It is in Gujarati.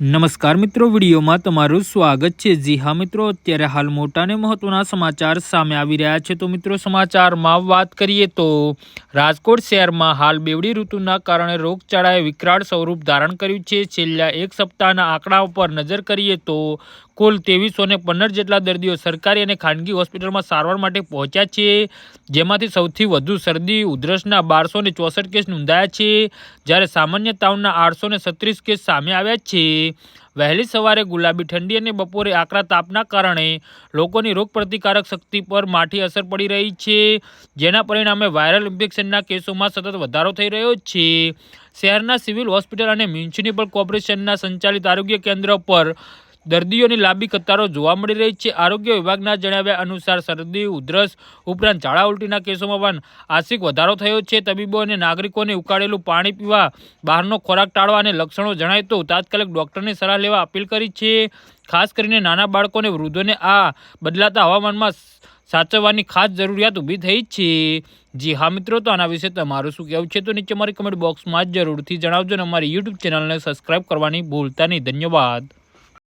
નમસ્કાર મિત્રો, વિડીયોમાં તમારું સ્વાગત છે. જી હા મિત્રો, અત્યારે હાલ મોટા અને મહત્વના સમાચાર સામે આવી રહ્યા છે. તો મિત્રો, સમાચારમાં વાત કરીએ તો રાજકોટ શહેરમાં હાલ બેવડી ઋતુના કારણે રોગચાળાએ વિકરાળ સ્વરૂપ ધારણ કર્યું છે. છેલ્લા એક સપ્તાહના આંકડા ઉપર નજર કરીએ તો કુલ ત્રેવીસો ને પંદર જેટલા દર્દીઓ સરકારી અને ખાનગી હોસ્પિટલમાં સારવાર માટે પહોંચ્યા છે. જેમાંથી સૌથી વધુ શરદી, ઉધરસના બારસો ને ચોસઠ કેસ નોંધાયા છે, જ્યારે સામાન્ય તાવના આઠસો ને છત્રીસ કેસ સામે આવ્યા છે. વહેલી સવારે ગુલાબી ઠંડી અને બપોરે આકરા તાપના કારણે લોકોની રોગપ્રતિકારક શક્તિ પર માઠી અસર પડી રહી છે, જેના પરિણામે વાયરલ ઇન્ફેક્શનના કેસોમાં સતત વધારો થઈ રહ્યો છે. શહેરના સિવિલ હોસ્પિટલ અને મ્યુનિસિપલ કોર્પોરેશનના સંચાલિત આરોગ્ય કેન્દ્ર પર દર્દીઓની લાંબી કતારો જોવા મળી રહી છે. આરોગ્ય વિભાગના જણાવ્યા અનુસાર શરદી, ઉધરસ ઉપરાંત ઝાડા ઉલટીના કેસોમાં પણ આંશિક વધારો થયો છે. તબીબો અને નાગરિકોને ઉકાળેલું પાણી પીવા, બહારનો ખોરાક ટાળવા અને લક્ષણો જણાય તો તાત્કાલિક ડૉક્ટરની સલાહ લેવા અપીલ કરી છે. ખાસ કરીને નાના બાળકોને વૃદ્ધોને આ બદલાતા હવામાનમાં સાચવવાની ખાસ જરૂરિયાત ઊભી થઈ છે. જી હા મિત્રો, તો આના વિશે તમારું શું કહેવું છે? તો નીચે મારી કમેન્ટ બોક્સમાં જ જરૂરથી જણાવજો અને અમારી યુટ્યુબ ચેનલને સબસ્ક્રાઈબ કરવાની ભૂલતા નહીં. ધન્યવાદ.